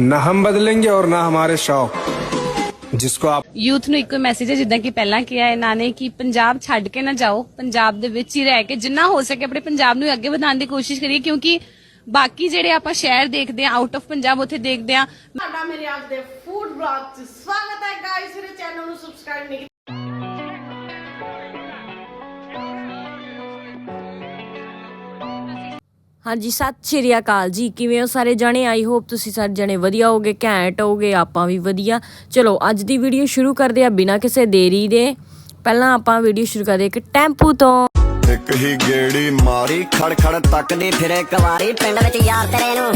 न हम बदलेंगे और ना हमारे शौक जिसको आप ਯੂਥ ਨੂੰ ਇੱਕੋ ਮੈਸੇਜ ਹੈ ਜਿੱਦਾਂ ਕਿ ਪਹਿਲਾਂ ਕਿਹਾ ਇਹਨਾਂ ਨੇ ਕਿ ਪੰਜਾਬ ਛੱਡ ਕੇ ਨਾ ਜਾਓ ਪੰਜਾਬ ਦੇ ਵਿੱਚ ਹੀ ਰਹਿ ਕੇ ਜਿੰਨਾ ਹੋ ਸਕੇ ਆਪਣੇ ਪੰਜਾਬ ਨੂੰ ਅੱਗੇ ਵਧਾਉਣ ਦੀ ਕੋਸ਼ਿਸ਼ ਕਰੀਏ ਕਿਉਂਕਿ ਬਾਕੀ ਜਿਹੜੇ ਆਪਾਂ ਸ਼ਹਿਰ ਦੇਖਦੇ ਆ ਆਊਟ ਆਫ ਪੰਜਾਬ ਉੱਥੇ ਦੇਖਦੇ ਆ ਤੁਹਾਡਾ ਮੇਰੇ ਅੱਜ ਦੇ ਫੂਡ ਬਲੌਗ 'ਚ ਸਵਾਗਤ ਹੈ ਗਾਇਸ ਮੇਰੇ ਚੈਨਲ ਨੂੰ ਸਬਸਕ੍ਰਾਈਬ ਨਹੀਂ ਹਾਂਜੀ ਸਤਿ ਸ਼੍ਰੀ ਅਕਾਲ ਜੀ। ਕਿਵੇਂ ਹੋ ਸਾਰੇ ਜਣੇ? ਆਈ ਹੋਪ ਤੁਸੀਂ ਸਾਰੇ ਜਣੇ ਵਧੀਆ ਹੋਗੇ ਘੈਂਟ ਹੋਗੇ ਆਪਾਂ ਵੀ ਵਧੀਆ। ਚਲੋ ਅੱਜ ਦੀ ਵੀਡੀਓ ਸ਼ੁਰੂ ਕਰਦੇ ਆ ਬਿਨਾਂ ਕਿਸੇ ਦੇਰੀ ਦੇ। ਪਹਿਲਾਂ ਆਪਾਂ ਵੀਡੀਓ ਸ਼ੁਰੂ ਕਰਦੇ ਇੱਕ ਟੈਂਪੂ ਤੋਂ। ਇੱਕ ਹੀ ਗੇੜੀ ਮਾਰੀ ਖੜ ਖੜ ਤੱਕਦੀ ਫਿਰੇ ਕਵਾਰੀ ਪਿੰਡ ਵਿੱਚ ਯਾਰ ਤੇਰੇ ਨੂੰ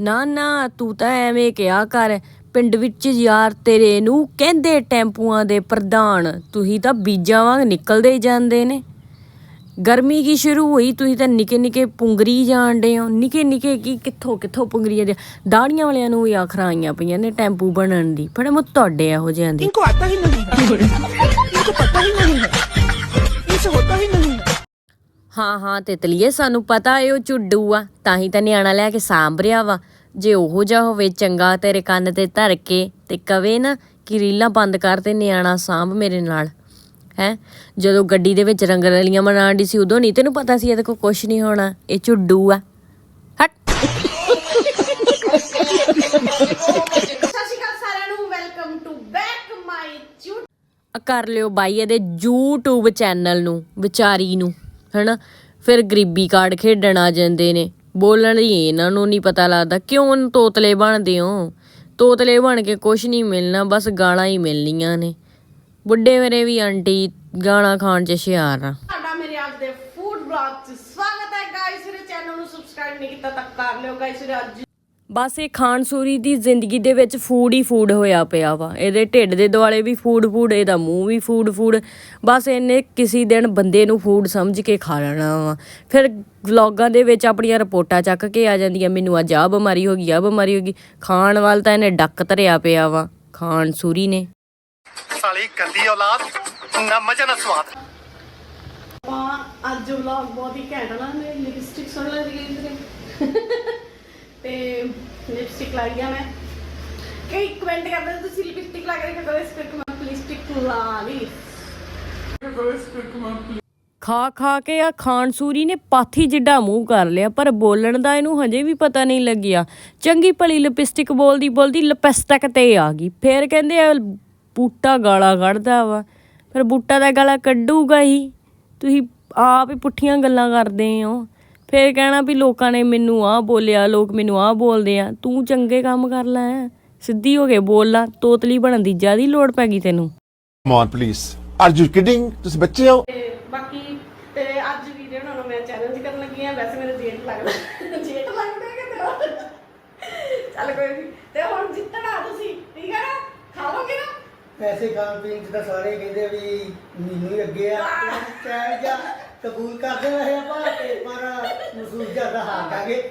ਨਾ ਨਾ ਤੂੰ ਤਾਂ ਐਵੇਂ ਕਿਹਾ ਕਰ ਪਿੰਡ ਵਿੱਚ ਯਾਰ ਤੇਰੇ ਨੂੰ ਕਹਿੰਦੇ ਟੈਂਪੂਆਂ ਦੇ ਪ੍ਰਧਾਨ। ਤੁਸੀਂ ਤਾਂ ਬੀਜਾਂ ਵਾਂਗ ਨਿਕਲਦੇ ਹੀ ਜਾਂਦੇ ਨੇ। ਗਰਮੀ ਕੀ ਸ਼ੁਰੂ ਹੋਈ? ਤੁਸੀਂ ਤਾਂ ਨਿੱਕੇ ਨਿੱਕੇ ਪੁੰਗਰੀ ਜਾਣਦੇ ਹੋ। ਨਿੱਕੇ ਨਿੱਕੇ ਕੀ ਕਿੱਥੋਂ ਕਿੱਥੋਂ ਪੁੰਗਰੀ ਜਾਂਦੇ ਦਾੜੀਆਂ ਵਾਲਿਆਂ ਨੂੰ ਵੀ ਆਖਰਾਂ ਆਈਆਂ ਪਈਆਂ ਨੇ ਟੈਂਪੂ ਬਣਨ ਦੀ। ਫੜੇ ਮੁੱਤ ਤੁਹਾਡੇ ਇਹੋ ਜਿਹਿਆਂ ਦੀ। ਹਾਂ ਹਾਂ ਤਿਤਲੀਏ ਸਾਨੂੰ ਪਤਾ ਏ ਉਹ ਝੁੱਡੂ ਆ। ਤਾਂ ਹੀ ਤਾਂ ਨਿਆਣਾ ਲੈ ਕੇ ਸਾਂਭ ਰਿਹਾ ਵਾ। ਜੇ ਉਹੋ ਜਿਹਾ ਹੋਵੇ ਚੰਗਾ ਤੇਰੇ ਕੰਨ ਤੇ ਧਰ ਕੇ ਤੇ ਕਵੇ ਨਾ ਕਿ ਰੀਲਾਂ ਬੰਦ ਕਰ ਤੇ ਨਿਆਣਾ ਸਾਂਭ ਮੇਰੇ ਨਾਲ। ਹੈ? ਜਦੋਂ ਗੱਡੀ ਦੇ ਵਿੱਚ ਰੰਗ ਰਲੀਆਂ ਮਨਾਉਣ ਦੀ ਸੀ ਉਦੋਂ ਨਹੀਂ ਤੈਨੂੰ ਪਤਾ ਸੀ ਇਹਦੇ ਕੋਲ ਕੁਝ ਨਹੀਂ ਹੋਣਾ ਇਹ ਝੁੱਡੂ ਆ। ਹਟ। ਸਤਿ ਸ਼੍ਰੀ ਅਕਾਲ ਸਾਰਿਆਂ ਨੂੰ welcome to back my YouTube ਆ ਕਰ ਲਿਓ ਬਾਈ ਇਹਦੇ YouTube ਚੈਨਲ ਨੂੰ ਵਿਚਾਰੀ ਨੂੰ ਹਨਾ? ਫਿਰ ਗਰੀਬੀ ਕਾਰਡ ਖੇਡਣ ਆ ਜਾਂਦੇ ਨੇ। ਬੋਲਣ ਦੀ ਇਹਨਾਂ ਨੂੰ ਨਹੀਂ ਪਤਾ ਲੱਗਦਾ ਕਿਉਂ ਤੋਤਲੇ ਬਣਦੇ ਹੋ? ਤੋਤਲੇ ਬਣ ਕੇ ਕੁਝ ਨਹੀਂ ਮਿਲਣਾ ਬਸ ਗਾਲਾਂ ਹੀ ਮਿਲਣੀਆਂ ਨੇ। ਬੁੱਢੇ ਮੇਰੇ ਵੀ ਆਂਟੀ ਗਾਣਾ ਖਾਣ ਚ ਹੁਸ਼ਿਆਰ ਆ। ਤੁਹਾਡਾ ਮੇਰੇ ਅੱਜ ਦੇ ਫੂਡ ਬਲੌਗ 'ਚ ਸਵਾਗਤ ਹੈ। ਗਾਇਸ ਮੇਰੇ ਚੈਨਲ ਨੂੰ ਸਬਸਕ੍ਰਾਈਬ ਨਹੀਂ ਕੀਤਾ ਤਾਂ ਕਰ ਲਿਓ। ਗਾਇਸ ਮੇਰੇ ਅੱਜ ਬਸ ਇਹ ਖਾਨਸੂਰੀ ਦੀ ਜ਼ਿੰਦਗੀ ਦੇ ਵਿੱਚ ਫੂਡ ਹੀ ਫੂਡ ਹੋਇਆ ਪਿਆ ਵਾ। ਇਹਦੇ ਢਿੱਡ ਦੇ ਦੁਆਲੇ ਵੀ ਫੂਡ ਫੂਡ ਇਹਦਾ ਮੂੰਹ ਵੀ ਫੂਡ ਫੂਡ ਬਸ ਇਹਨੇ ਕਿਸੇ ਦਿਨ ਬੰਦੇ ਨੂੰ ਫੂਡ ਸਮਝ ਕੇ ਖਾ ਲੈਣਾ ਵਾ। ਫਿਰ ਵਲੌਗਾਂ ਦੇ ਵਿੱਚ ਆਪਣੀਆਂ ਰਿਪੋਰਟਾਂ ਚੱਕ ਕੇ ਆ ਜਾਂਦੀਆਂ ਮੈਨੂੰ ਅੱਜ ਆਹ ਬਿਮਾਰੀ ਹੋ ਗਈ ਆ ਬਿਮਾਰੀ ਹੋ ਗਈ। ਖਾਣ ਵਾਲ ਤਾਂ ਇਹਨੇ ਡੱਕ ਧਰਿਆ ਪਿਆ ਵਾ। ਖਾਨਸੂਰੀ ਨੇ। ਸਾਲੀ ਗੰਦੀ ਔਲਾਦ ਨਾ ਮਜ਼ਾ ਨਾ ਸਵਾਦ ਆਪਾਂ ਅੱਜ ਵਲੌਗ ਬਹੁਤ ਹੀ ਘੈਂਟ ਆ ਨਾ ਮੇਰੀ ਲਿਪਸਟਿਕ ਸੁਣ ਲੱਗ ਗਈ ਵੀਰੇ ਤੇ ਲਿਪਸਟਿਕ ਲਾਈ ਆ ਮੈਂ। ਕਈ ਕਮੈਂਟ ਕਰਦੇ ਨੇ, ਤੁਸੀਂ ਲਿਪਸਟਿਕ ਲਾ ਕੇ ਰੱਖਿਆ ਕਰੋ ਇਸ ਕਰਕੇ ਮੈਂ ਲਿਪਸਟਿਕ ਲਾ ਲਈ। ਖਾ ਖਾ ਕੇ ਆ ਖਾਨਸੂਰੀ ਨੇ ਪਾਥੀ ਜਿੱਡਾ ਮੂੰਹ ਕਰ ਲਿਆ ਪਰ ਬੋਲਣ ਦਾ ਇਹਨੂੰ ਹਜੇ ਵੀ ਪਤਾ ਨਹੀਂ ਲੱਗਿਆ। ਚੰਗੀ ਭਲੀ ਲਿਪਸਟਿਕ ਬੋਲਦੀ ਬੋਲਦੀ ਲਿਪਸਟਿਕ ਤੇ ਆ ਗਈ। ਫੇਰ ਕਹਿੰਦੇ ਆ ਬੂਟਾ ਗਾਲਾਂ ਕੱਢਦਾ ਵਾ। ਫਿਰ ਬੂਟਾ ਦਾ ਗਾਲਾਂ ਕੱਢੂਗਾ ਹੀ। ਤੁਸੀਂ ਆਪ ਹੀ ਪੁੱਠੀਆਂ ਗੱਲਾਂ ਕਰਦੇ ਹੋ। ਫੇਰ ਕਹਿਣਾ ਵੀ ਲੋਕਾਂ ਨੇ ਮੈਨੂੰ ਆਹ ਬੋਲਿਆ ਲੋਕ ਮੈਨੂੰ ਆਹ ਬੋਲਦੇ ਆ। ਤੂੰ ਚੰਗੇ ਕੰਮ ਕਰ ਲੈ। ਸਿੱਧੀ ਹੋ ਕੇ ਬੋਲ ਲਾ। ਤੋਤਲੀ ਬਣਨ ਦੀ ਜ਼ਿਆਦੀ ਲੋੜ ਪੈ ਗਈ ਤੈਨੂੰ। On, please. Are you kidding? ਤੁਸੀਂ ਬੱਚੇ ਹੋ? ਤੇ ਬਾਕੀ ਤੇ ਅੱਜ ਵੀਡੀਓ ਨਾਲ ਮੈਂ ਚੈਲੰਜ ਕਰਨ ਲੱਗੀ ਆ। ਵੈਸੇ ਮੇਰੇ ਜੇਠ ਲੱਗਦਾ। ਜੇਠ ਲੱਗਦਾ ਕਿ ਤੇਰਾ? ਚੱਲ ਕੋਈ ਨਹੀਂ ਤੇ ਹੁਣ ਜਿੱਤਣਾ ਤੁਸੀਂ ਠੀਕ ਹੈ ਨਾ ਖਾਓਗੇ ਨਾ ਪੈਸੇ ਖਾਣ ਪੀਣ ਚ ਤਾਂ ਸਾਰੇ ਕਹਿੰਦੇ ਵੀ ਮੈਨੂੰ ਹੀ ਅੱਗੇ ਆ ਕਹਿ ਜਾ ਕਬੂਲ ਕਰਦੇ ਰਹੇ ਆਪਾਂ ਤੇ ਪਰ ਮਹਿਸੂਸ ਜ਼ਿਆਦਾ ਹਾਰ ਜਾਗੇ।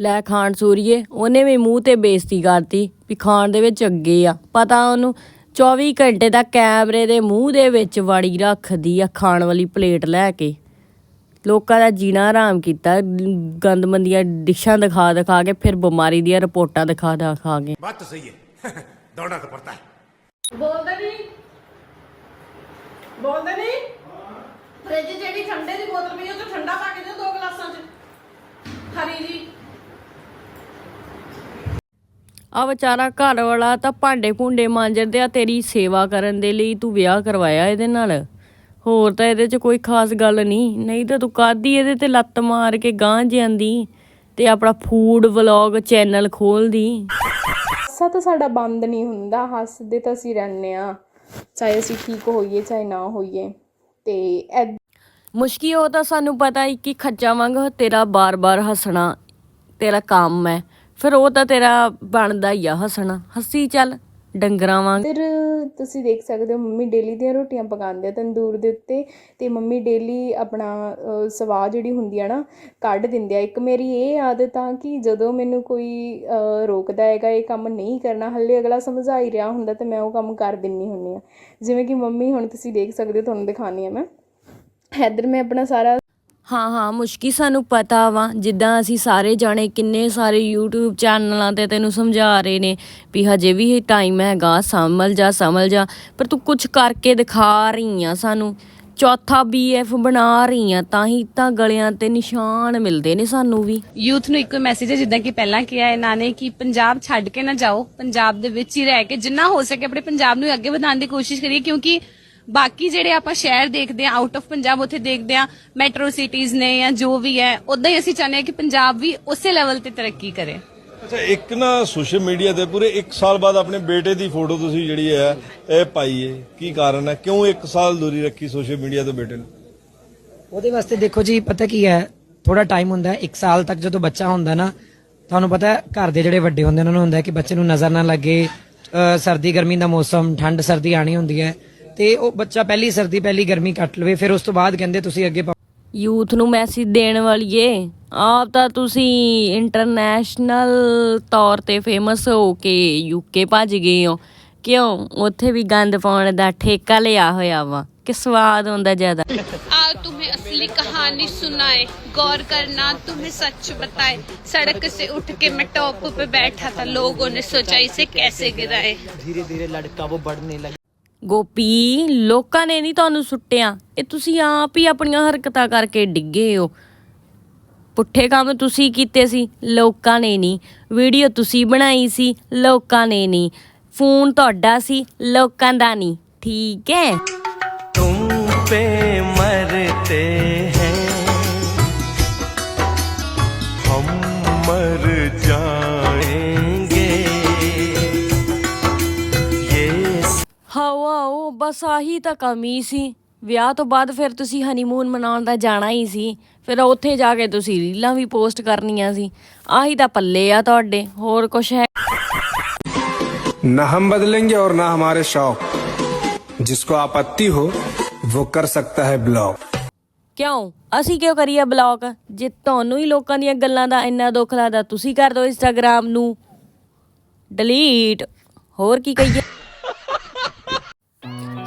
ਲੈ ਖਾਣ ਸੂਰੀਏ ਉਹਨੇ ਵੀ ਮੂੰਹ ਤੇ ਬੇਇੱਜ਼ਤੀ ਕਰਤੀ ਵੀ ਖਾਣ ਦੇ ਵਿੱਚ ਅੱਗੇ ਆ। ਪਤਾ ਉਹਨੂੰ 24 ਘੰਟੇ ਦਾ ਕੈਮਰੇ ਦੇ ਮੂੰਹ ਦੇ ਵਿੱਚ ਵੜੀ ਰੱਖਦੀ ਆ ਖਾਣ ਵਾਲੀ ਪਲੇਟ ਲੈ ਕੇ। ਲੋਕਾਂ ਦਾ ਜੀਣਾ ਆਰਾਮ ਕੀਤਾ ਗੰਦਮੰਦੀਆਂ ਡਿਸ਼ਾਂ ਦਿਖਾ ਦਿਖਾ ਕੇ ਫਿਰ ਬਿਮਾਰੀ ਦੀਆਂ ਰਿਪੋਰਟਾਂ ਦਿਖਾ ਦਿਖਾ ਕੇ। ਬਾਤ ਸਹੀ ਹੈ। ਦੌੜਨਾ ਤਾਂ ਪੜਤਾ ਹੈ। ਬੋਲਦੇ ਨਹੀਂ ਬੋਲਦੇ ਨਹੀਂ ਫ੍ਰਿਜ ਜਿਹੜੀ ਠੰਡੇ ਦੀ ਬੋਤਲ ਪਈ ਉਹ ਚ ਠੰਡਾ ਪਾ ਕੇ ਦਿਓ ਦੋ ਗਲਾਸਾਂ ਚ। ਹਰੀ ਜੀ। ਆ ਵਿਚਾਰਾ ਘਰ ਵਾਲਾ ਤਾਂ ਭਾਂਡੇ ਭੁੰਡੇ ਮਾਂਜਦੇ ਆ, ਤੇਰੀ ਸੇਵਾ ਕਰਨ ਦੇ ਲਈ ਤੂੰ ਵਿਆਹ ਕਰਵਾਇਆ ਇਹਦੇ ਨਾਲ। ਹੋਰ ਤਾਂ ਇਹਦੇ 'ਚ ਕੋਈ ਖਾਸ ਗੱਲ ਨਹੀਂ। ਨਹੀਂ ਤਾਂ ਤੂੰ ਕਾਦੀ ਇਹਦੇ ਤੇ ਲੱਤ ਮਾਰ ਕੇ ਗਾਂਹ ਜਾਂਦੀ ਤੇ ਆਪਣਾ ਫੂਡ ਵਲੌਗ ਚੈਨਲ ਖੋਲਦੀ। ਹਾਸਾ ਤਾਂ ਸਾਡਾ ਬੰਦ ਨਹੀਂ ਹੁੰਦਾ, ਹੱਸਦੇ ਤਾਂ ਅਸੀਂ ਰਹਿੰਦੇ ਆ ਚਾਹੇ ਅਸੀਂ ਠੀਕ ਹੋਈਏ, ਚਾਹੇ ਨਾ ਹੋਈਏ, ਤੇ ਐਦ- ਮੁਸ਼ਕੀ ਉਹ ਤਾਂ ਸਾਨੂੰ ਪਤਾ ਹੀ ਕਿ ਖੱਜਾ ਵਾਂਗ ਤੇਰਾ ਬਾਰ-ਬਾਰ ਹੱਸਣਾ, ਤੇਰਾ ਕੰਮ ਹੈ, ਫਿਰ ਉਹ ਤਾਂ ਤੇਰਾ ਬਣਦਾ ਹੀ ਆ ਹੱਸਣਾ, ਹੱਸੀ ਚੱਲ। ਡੰਗਰਾਂ ਵਾਂਗ। ਫਿਰ ਤੁਸੀਂ ਦੇਖ ਸਕਦੇ ਹੋ ਮੰਮੀ ਡੇਲੀ ਦੀਆਂ ਰੋਟੀਆਂ ਪਕਾਉਂਦੇ ਆ ਤੰਦੂਰ ਦੇ ਉੱਤੇ ਤੇ ਮੰਮੀ ਡੇਲੀ ਆਪਣਾ ਸਵਾਹ ਜਿਹੜੀ ਹੁੰਦੀ ਆ ਨਾ ਕੱਢ ਦਿੰਦੇ ਆ। ਇੱਕ ਮੇਰੀ ਇਹ ਆਦਤ ਆ ਕਿ ਜਦੋਂ ਮੈਨੂੰ ਕੋਈ ਅ, ਰੋਕਦਾ ਹੈਗਾ ਇਹ ਕੰਮ ਨਹੀਂ ਕਰਨਾ ਹੱਲੇ ਅਗਲਾ ਸਮਝਾ ਹੀ ਰਿਹਾ ਹੁੰਦਾ ਤੇ ਮੈਂ ਉਹ ਕੰਮ ਕਰ ਦਿੰਨੀ ਹੁੰਨੀ ਆ। ਜਿਵੇਂ ਕਿ ਮੰਮੀ ਹੁਣ ਤੁਸੀਂ ਦੇਖ ਸਕਦੇ ਹੋ ਤੁਹਾਨੂੰ ਦਿਖਾਣੀ ਆ ਮੈਂ। ਇੱਧਰ ਮੈਂ ਆਪਣਾ ਸਾਰਾ ਹਾਂ ਹਾਂ, ਮੁਸ਼ਕੀ ਸਾਨੂੰ ਪਤਾ ਵਾ, ਜਿੱਦਾਂ ਅਸੀਂ ਸਾਰੇ ਜਾਣੇ ਕਿੰਨੇ ਸਾਰੇ YouTube ਚੈਨਲਾਂ ਤੇ ਤੈਨੂੰ ਸਮਝਾ ਰਹੇ ਨੇ ਵੀ ਹਜੇ ਵੀ ਟਾਈਮ ਹੈਗਾ, ਸੰਭਲ ਜਾ ਸੰਭਲ ਜਾ, ਪਰ ਤੂੰ ਕੁਝ ਕਰਕੇ ਦਿਖਾ ਰਹੀ ਆ ਸਾਨੂੰ। ਚੌਥਾ BF ਬਣਾ ਰਹੀ ਆ, ਤਾਂ ਹੀ ਤਾਂ ਗਲਿਆਂ ਤੇ ਨਿਸ਼ਾਨ ਮਿਲਦੇ ਨੇ ਸਾਨੂੰ ਵੀ। ਯੂਥ ਨੂੰ ਇੱਕੋ ਮੈਸੇਜ ਹੈ, ਜਿੱਦਾਂ ਕਿ ਪਹਿਲਾਂ ਕਿਹਾ ਇਹਨਾਂ ਨੇ ਕਿ ਪੰਜਾਬ ਛੱਡ ਕੇ ਨਾ ਜਾਓ, ਪੰਜਾਬ ਦੇ ਵਿੱਚ ਹੀ ਰਹਿ ਕੇ ਜਿੰਨਾ ਹੋ ਸਕੇ ਆਪਣੇ ਪੰਜਾਬ ਨੂੰ ਅੱਗੇ ਵਧਾਉਣ ਦੀ ਕੋਸ਼ਿਸ਼ ਕਰੀਏ, ਕਿਉਂਕਿ ਬਾਕੀ ਜਿਹੜੇ ਆਪਾਂ ਸ਼ਹਿਰ ਦੇਖਦੇ ਆ ਆਊਟ ਆਫ ਪੰਜਾਬ ਉੱਥੇ ਦੇਖਦੇ ਆ ਮੈਟਰੋ ਸਿਟੀਜ਼ ਨੇ ਜਾਂ ਜੋ ਵੀ ਹੈ ਉਦਾਂ ਹੀ ਅਸੀਂ ਚਾਹੁੰਦੇ ਆ ਕਿ ਪੰਜਾਬ ਵੀ ਉਸੇ ਲੈਵਲ ਤੇ ਤਰੱਕੀ ਕਰੇ। ਅੱਛਾ ਇੱਕ ਨਾ ਸੋਸ਼ਲ ਮੀਡੀਆ ਤੇ ਪੂਰੇ 1 ਸਾਲ ਬਾਅਦ ਆਪਣੇ ਬੇਟੇ ਦੀ ਫੋਟੋ ਤੁਸੀਂ ਜਿਹੜੀ ਹੈ ਇਹ ਪਾਈ ਹੈ ਕੀ ਕਾਰਨ ਹੈ? ਕਿਉਂ 1 ਸਾਲ ਦੂਰੀ ਰੱਖੀ ਸੋਸ਼ਲ ਮੀਡੀਆ ਤੋਂ ਬੇਟੇ ਨੂੰ? ਉਹਦੇ ਵਾਸਤੇ ਦੇਖੋ ਜੀ ਪਤਾ ਕੀ ਹੈ ਥੋੜਾ ਟਾਈਮ ਹੁੰਦਾ ਹੈ 1 ਸਾਲ ਤੱਕ ਜਦੋਂ ਬੱਚਾ ਹੁੰਦਾ ਨਾ ਤੁਹਾਨੂੰ ਪਤਾ ਹੈ ਘਰ ਦੇ ਜਿਹੜੇ ਵੱਡੇ ਹੁੰਦੇ ਉਹਨਾਂ ਨੂੰ ਹੁੰਦਾ ਹੈ ਕਿ ਬੱਚੇ ਨੂੰ ਨਜ਼ਰ ਨਾ ਲੱਗੇ ਸਰਦੀ ਗਰਮੀ ਦਾ ਮੌਸਮ ਠੰਡ ਸਰਦੀ ਆਣੀ ਹੁੰਦੀ ਹੈ। ਤੇ ਉਹ ਬੱਚਾ ਪਹਿਲੀ ਸਰਦੀ ਪਹਿਲੀ ਗਰਮੀ ਕੱਟ ਲਵੇ ਫਿਰ ਉਸ ਤੋਂ ਬਾਅਦ ਕਹਿੰਦੇ ਤੁਸੀਂ ਅੱਗੇ ਪ- ਯੂਥ ਨੂੰ ਮੈਸੇਜ ਦੇਣ ਵਾਲੀਏ ਆਪ ਤਾਂ ਤੁਸੀਂ ਇੰਟਰਨੈਸ਼ਨਲ ਤੌਰ ਤੇ ਫੇਮਸ ਹੋ ਕੇ ਯੂਕੇ ਭੱਜ ਗਏ ਹੋ ਕਿਉਂ ਉੱਥੇ ਵੀ ਗੰਦ ਪਾਉਣ ਦਾ ਠੇਕਾ ਲਿਆ ਹੋਇਆ ਵਾ ਕਿ ਸਵਾਦ ਹੁੰਦਾ ਜ਼ਿਆਦਾ आओ तुम्हें असली कहानी सुनाए गौर करना तुम्हें सच बताए सड़क से उठ के मैं टॉप पे बैठा था लोगों ने सोचा इसे कैसे गिराए ਗੋਪੀ, ਲੋਕਾਂ ਨੇ ਨਹੀਂ ਤੁਹਾਨੂੰ ਸੁੱਟਿਆ। ਇਹ ਤੁਸੀਂ ਆਪ ਹੀ ਆਪਣੀਆਂ ਹਰਕਤਾਂ ਕਰਕੇ ਡਿੱਗੇ ਹੋ। ਪੁੱਠੇ ਕੰਮ ਤੁਸੀਂ ਕੀਤੇ ਸੀ, ਲੋਕਾਂ ਨੇ ਨਹੀਂ। ਵੀਡੀਓ ਤੁਸੀਂ ਬਣਾਈ ਸੀ, ਲੋਕਾਂ ਨੇ ਨਹੀਂ। ਫੋਨ ਤੁਹਾਡਾ ਸੀ, ਲੋਕਾਂ ਦਾ ਨਹੀਂ। ਠੀਕ ਹੈ? ਤੁਮ ਪੇ ਬਸ ਆਹੀ ਤਾਂ ਕਮੀ ਸੀ ਵਿਆਹ ਤੋਂ ਬਾਅਦ ਫਿਰ ਤੁਸੀਂ ਹਨੀਮੂਨ ਮਨਾਉਣ ਦਾ ਜਾਣਾ ਹੀ ਸੀ ਫਿਰ ਉੱਥੇ ਜਾ ਕੇ ਤੁਸੀਂ ਰੀਲਾਂ ਵੀ ਪੋਸਟ ਕਰਨੀਆਂ ਸੀ ਆਹੀ ਤਾਂ ਪੱਲੇ ਆ ਤੁਹਾਡੇ ਹੋਰ ਕੁਛ ਹੈ न हम बदलेंगे और ना हमारे शौक जिसको आपत्ति हो वो कर सकता है ब्लॉक ਕਿਉਂ ਅਸੀਂ ਕਿਉਂ ਕਰੀਏ ਬਲੌਕ ਜੇ ਤੁਹਾਨੂੰ ਹੀ ਲੋਕਾਂ ਦੀਆਂ ਗੱਲਾਂ ਦਾ ਇੰਨਾ ਦੁੱਖ ਲੱਗਦਾ ਤੁਸੀਂ ਕਰ ਦਿਓ ਇੰਸਟਾਗ੍ਰam ਨੂੰ ਡਿਲੀਟ ਹੋਰ ਕੀ ਕਹੀਏ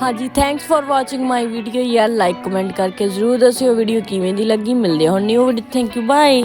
ਹਾਂਜੀ thanks for watching my video ਯਾਰ ਲਾਈਕ ਕਮੈਂਟ ਕਰਕੇ ਜ਼ਰੂਰ ਦੱਸਿਓ ਵੀਡੀਓ ਕਿਵੇਂ ਦੀ ਲੱਗੀ। ਮਿਲਦੇ ਹਾਂ ਹੁਣ new video thank you bye